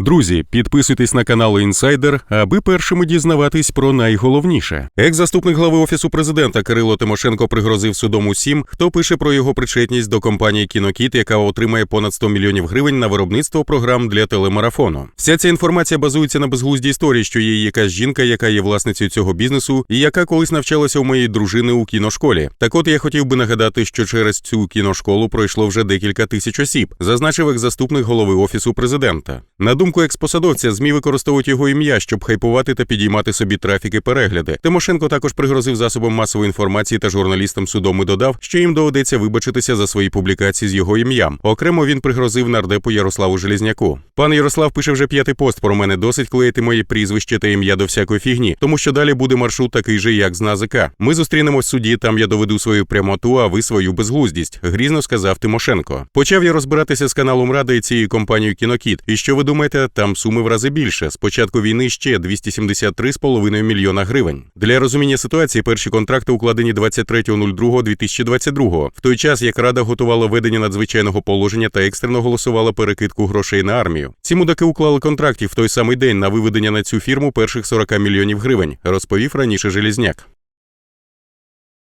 Друзі, підписуйтесь на канал Інсайдер, аби першими дізнаватись про найголовніше. Екс-заступник глави офісу президента Кирило Тимошенко пригрозив судом усім, хто пише про його причетність до компанії Кінокіт, яка отримає понад 100 мільйонів гривень на виробництво програм для телемарафону. Вся ця інформація базується на безглуздій історії, що є якась жінка, яка є власницею цього бізнесу, і яка колись навчалася у моєї дружини у кіношколі. Так от я хотів би нагадати, що через цю кіношколу пройшло вже декілька тисяч осіб, зазначив екс-заступник голови офісу президента. На думку експосадовця, змі використовують його ім'я, щоб хайпувати та підіймати собі трафік і перегляди. Тимошенко також пригрозив засобам масової інформації та журналістам судом і додав, що їм доведеться вибачитися за свої публікації з його ім'ям. Окремо він пригрозив нардепу Ярославу Желізняку. Пан Ярослав пише вже п'ятий пост про мене. Досить клеїти моє прізвище та ім'я до всякої фігні, тому що далі буде маршрут такий же, як з НАЗК. Ми зустрінемось в суді. Там я доведу свою прямоту, а ви свою безглуздість. Грізно сказав Тимошенко. Почав я розбиратися з каналом Рада і цією компанією Кінокіт. І що ви думаєте, там суми в рази більше. З початку війни ще 273,5 мільйона гривень. Для розуміння ситуації перші контракти укладені 23.02.2022, в той час як рада готувала ведення надзвичайного положення та екстрено голосувала перекидку грошей на армію. Ці мудаки уклали контрактів в той самий день на виведення на цю фірму перших 40 мільйонів гривень, розповів раніше Желізняк.